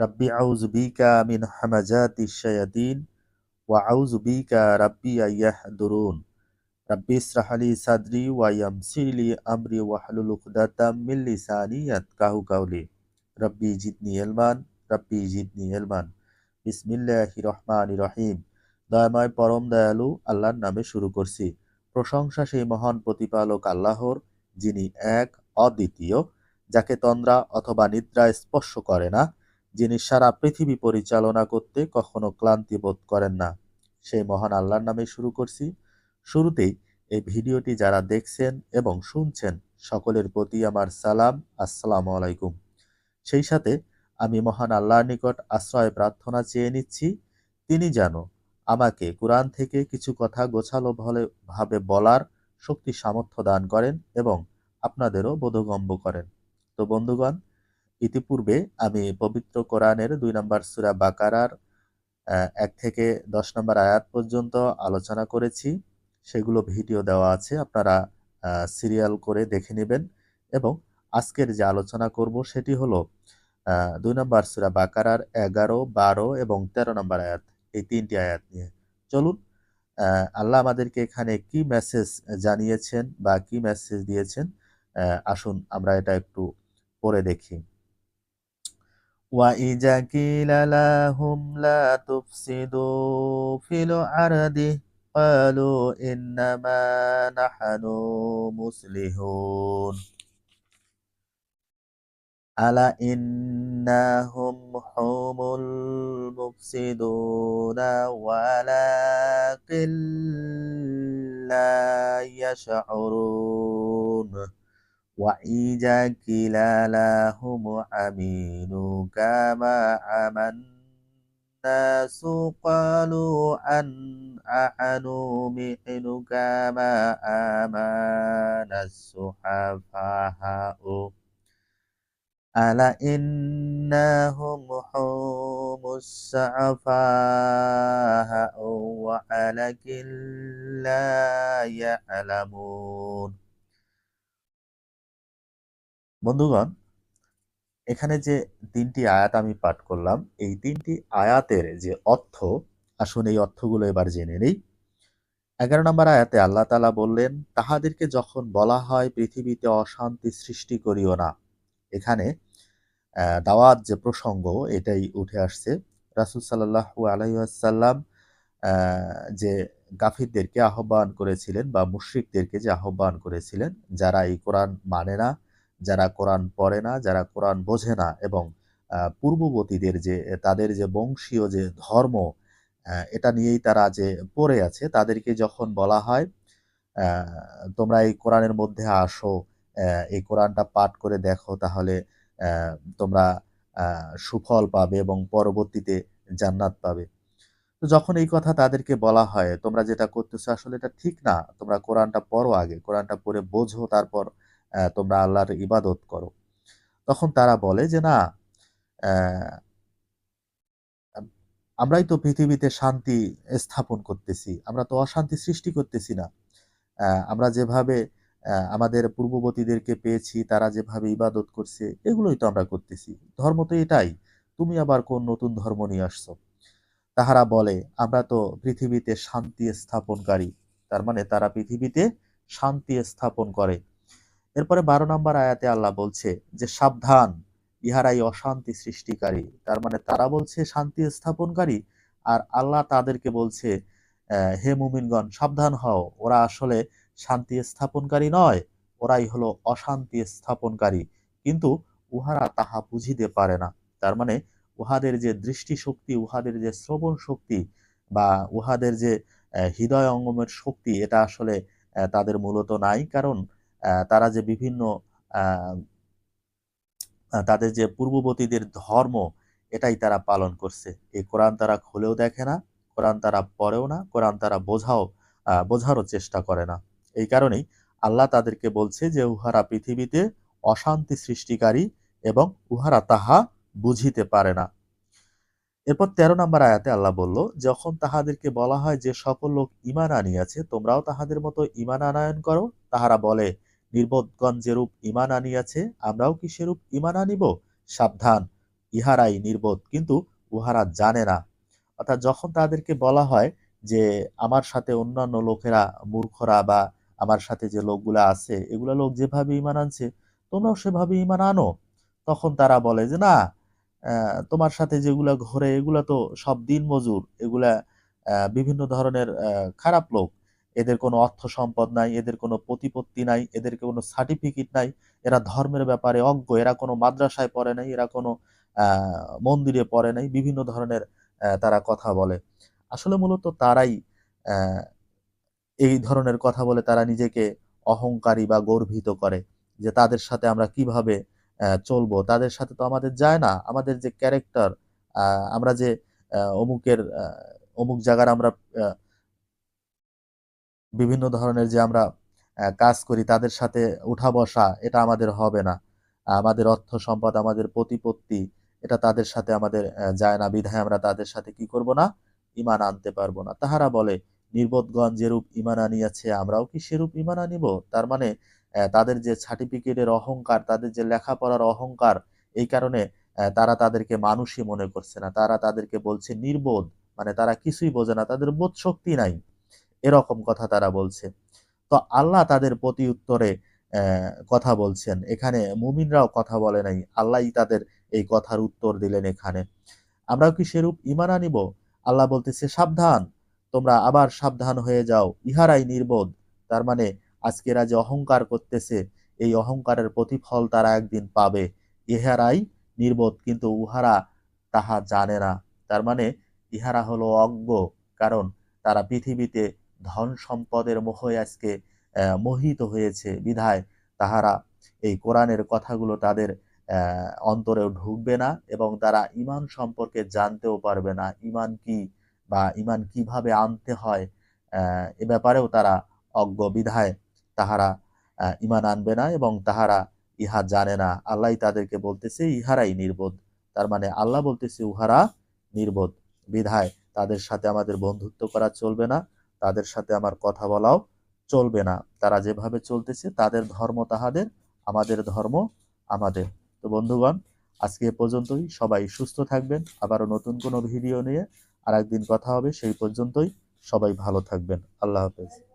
রাব্বি আউযু বিকা মিন হামাজাতি শায়াতিন ওয়া আউযু বিকা রাব্বি আইয়াহদুরুন। রাব্বি ইসরাহ লি সাদরি ওয়া ইয়ামসির লি আমরি ওয়াহলুল উকদাতাম মিন লিসানি ইয়াফকাহু কাওলি। রাব্বি জিদনি ইলমান, রাব্বি জিদনি ইলমান। বিসমিল্লাহির রহমানির রহিম। দয়াময় পরম দয়ালু আল্লাহর নামে শুরু করছি। প্রশংসা সেই মহান প্রতিপালক আল্লাহর, যিনি এক, অদ্বিতীয়, যাকে তন্দ্রা অথবা নিদ্রা স্পর্শ করে না যিনি সারা পৃথিবী পরিচালনা করতে কখনো ক্লান্তি বোধ করেন না। সেই মহান আল্লাহর নামে শুরু করছি। শুরুতেই এই ভিডিওটি যারা দেখছেন এবং শুনছেন, সকলের প্রতি আমার সালাম, আসসালামু আলাইকুম। সেই সাথে আমি মহান আল্লাহর নিকট আশ্রয় প্রার্থনা চেয়ে নিচ্ছি, তিনি যেন আমাকে কোরআন থেকে কিছু কথা গোছালো ভাবে বলার শক্তি সামর্থ্য দান করেন এবং আপনাদেরও বোধগম্য করেন। তো বন্ধুগণ ইতিপূর্বে আমি পবিত্র কোরআনের দুই নম্বর সুরা বাকারার এক থেকে দশ নম্বর আয়াত পর্যন্ত আলোচনা করেছি। সেগুলো ভিডিও দেওয়া আছে, আপনারা সিরিয়াল করে দেখে নেবেন। এবং আজকের যে আলোচনা করব সেটি হলো দুই নম্বর সুরা বাকারার এগারো, বারো এবং তেরো নম্বর আয়াত, এই তিনটি আয়াত নিয়ে। চলুন আল্লাহ আমাদেরকে এখানে কি মেসেজ জানিয়েছেন বা কি মেসেজ দিয়েছেন আসুন আমরা এটা একটু পড়ে দেখি। وإذا قيل لهم لا تفسدوا في الأرض قالوا إنما نحن مصلحون ألا إنهم هم المفسدون ولكن لا يشعرون وإذا قيل لهم آمنوا كما آمن الناس قالوا أن أنؤمن كما آمن السفهاء ألا إنهم هم السفهاء ولكن لا يعلمون. বন্ধুগণ, এখানে যে তিনটি আয়াত আমি পাঠ করলাম, এই তিনটি আয়াতের যে অর্থ, আসুন এই অর্থগুলো এবার জেনে নেই। এগারো নম্বর আয়াতে আল্লাহ তালা বললেন, তাহাদেরকে যখন বলা হয়, পৃথিবীতে অশান্তি সৃষ্টি করিও না। এখানে দাওয়াত যে প্রসঙ্গ, এটাই উঠে আসছে। রাসুল সাল্লাহু আলহিহাসাল্লাম যে গাফিরদেরকে আহ্বান করেছিলেন বা মুশ্রিকদেরকে যে আহ্বান করেছিলেন, যারা এই কোরআন মানে না যারা কোরআন পড়ে না, যারা কোরআন বোঝে না এবং পূর্ববর্তীদের যে, তাদের যে বংশীয় যে ধর্ম এটা নিয়েই তারা যে পড়ে আছে, তাদেরকে যখন বলা হয় তোমরা এই কোরআনের মধ্যে আসো এই কোরআনটা পাঠ করে দেখো, তাহলে তোমরা সুফল পাবে এবং পরবর্তীতে জান্নাত পাবে। তো যখন এই কথা তাদেরকে বলা হয়, তোমরা যেটা করতেছো আসলে এটা ঠিক না, তোমরা কোরআনটা পড়ো আগে, কোরআনটা পড়ে বোঝো, তারপর তোমরা আল্লাহর ইবাদত করো। তখন তারা বলে যে, না আমরাই তো পৃথিবীতে শান্তি স্থাপন করতেছি। আমরা তো অশান্তি সৃষ্টি করতেছি না। আমরা যেভাবে আমাদের পূর্ববর্তীদেরকে পেয়েছি, তারা যেভাবে ইবাদত করছে, এগুলোই তো আমরা করতেছি। ধর্ম তো এটাই। তুমি আবার কোন নতুন ধর্ম নিয়ে আসছো? তাহারা বলে, আমরা তো পৃথিবীতে শান্তি স্থাপনকারী। তার মানে তারা পৃথিবীতে শান্তি স্থাপন করে। এরপরে বারো নম্বর আয়াতে আল্লাহ বলছে যে, সাবধান ইহারাই অশান্তি সৃষ্টিকারী। তার মানে তারা বলছে শান্তি স্থাপনকারী আর আল্লাহ তাদেরকে বলছে হে মুমিনগণ, সাবধান হও। ওরা আসলে শান্তি স্থাপনকারী নয়, ওরাই হলো অশান্তি স্থাপনকারী। কিন্তু উহারা তাহা বুঝিতে পারে না। তার মানে উহাদের যে দৃষ্টি শক্তি উহাদের যে শ্রবণ শক্তি বা উহাদের যে হৃদয় অঙ্গমের শক্তি, এটা আসলে তাদের মূলত নাই। কারণ তারা যে বিভিন্ন তাদের যে পূর্ববর্তীদের ধর্ম, এটাই তারা পালন করছে। এই কোরআন তারা খুলেও দেখে না, কোরআন তারা পড়েও না, কোরআন তারা বোঝাও বোঝারও চেষ্টা করে না। এই কারণেই আল্লাহ তাদেরকে বলছে যে, উহারা পৃথিবীতে অশান্তি সৃষ্টিকারী এবং উহারা তাহা বুঝিতে পারে না। এরপর তেরো নম্বর আয়াতে আল্লাহ বলল, যখন তাহাদেরকে বলা হয় যে সকল লোক ইমান আনিয়াছে, তোমরাও তাহাদের মতো ইমান আনায়ন করো। তাহারা বলে নির্বোধগণ যেরূপ ইমান আনিয়াছে, আমরাও কি সেরূপ ইমান আনিব? সাবধান, ইহারাই নির্বোধ, কিন্তু উহারা জানে না। অর্থাৎ যখন তাদেরকে বলা হয় যে, আমার সাথে অন্যান্য লোকেরা মূর্খরা বা আমার সাথে যে লোকগুলা আছে, এগুলা লোক যেভাবে ইমান আনছে, তোমরাও সেভাবে ইমান আনো। তখন তারা বলে যে, না তোমার সাথে যেগুলা ঘোরে, এগুলা তো সব দিন মজুর এগুলা বিভিন্ন ধরনের খারাপ লোক। এদের কোনো অর্থ সম্পদ নাই, এদের কোনো প্রতিপত্তি নাই, এদের কোনো সার্টিফিকেট নাই। এরা ধর্মের ব্যাপারে অজ্ঞ, এরা কোনো মাদ্রাসায় পড়ে নাই, এরা কোনো মন্দিরে পড়ে নাই, বিভিন্ন ধরনের তারা কথা বলে। আসলে মূলত তারাই এই ধরনের কথা বলে, তারা নিজেকে অহংকারী বা গর্বিত করে যে তাদের সাথে আমরা কীভাবে চলবো। তাদের সাথে তো আমাদের যায় না। আমাদের যে ক্যারেক্টার আমরা যে অমুকের অমুক জায়গার আমরা বিভিন্ন ধরনের যে আমরা কাজ করি তাদের সাথে উঠা বসা, এটা আমাদের হবে না। আমাদের অর্থ সম্পদ, আমাদের প্রতিপত্তি, এটা তাদের সাথে আমাদের যায় না। বিধায় আমরা তাদের সাথে কি করব না? ইমান আনতে পারব না। তাহারা বলে, নির্বোধগণ যেরূপ ইমান আনিয়াছে, আমরাও কি সেরূপ ইমান আনিব? তার মানে তাদের যে সার্টিফিকেটের অহংকার, তাদের যে লেখাপড়ার অহংকার, এই কারণে তারা তাদেরকে মানুষই মনে করছে না। তারা তাদেরকে বলছে নির্বোধ মানে তারা কিছুই বোঝে না। তাদের বোধ শক্তি নাই। এরকম কথা তারা বলছে। তো আল্লাহ তাদের প্রতি উত্তরে কথা বলছেন। এখানে মুমিনরাও কথা বলে নাই। আল্লাহই তাদের এই কথার উত্তর দিলেন এখানে। আমরাও কি সেরূপ ইমান আনিব? আল্লাহ বলতেছে, সাবধান, তোমরা আবার সাবধান হয়ে যাও। ইহারাই নির্বোধ। তার মানে আজকেরা যে অহংকার করতেছে, এই অহংকারের প্রতিফল তারা একদিন পাবে। ইহারাই নির্বোধ, কিন্তু উহারা তাহা জানে না। তার মানে ইহারা হলো অজ্ঞ। কারণ, তারা পৃথিবীতে ধন সম্পদের মোহে আজকে মোহিত হয়েছে বিধায় তাহারা। এই কোরআনের কথাগুলো তাদের অন্তরেও ঢুকবে না এবং তারা ইমান সম্পর্কে জানতেও পারবে না। ইমান কি বা ইমান কীভাবে আনতে হয় এ ব্যাপারেও তারা অজ্ঞ বিধায় তাহারা ইমান আনবে না এবং তাহারা ইহা জানে না। আল্লাহ তাদেরকে বলতেছে, ইহারাই নির্বোধ। তার মানে আল্লাহ বলতেছে, উহারা নির্বোধ বিধায়। তাদের সাথে আমাদের বন্ধুত্ব করা চলবে না। তাদের সাথে আমার কথা বলাও চলবে না। তারা যেভাবে চলতেছে, তাদের ধর্ম তাহাদের, আমাদের ধর্ম আমাদের। তো বন্ধুগণ, আজকে এ পর্যন্তই। সবাই সুস্থ থাকবেন। আবারও নতুন কোনো ভিডিও নিয়ে আর একদিন কথা হবে। সেই পর্যন্তই সবাই ভালো থাকবেন। আল্লাহ হাফেজ।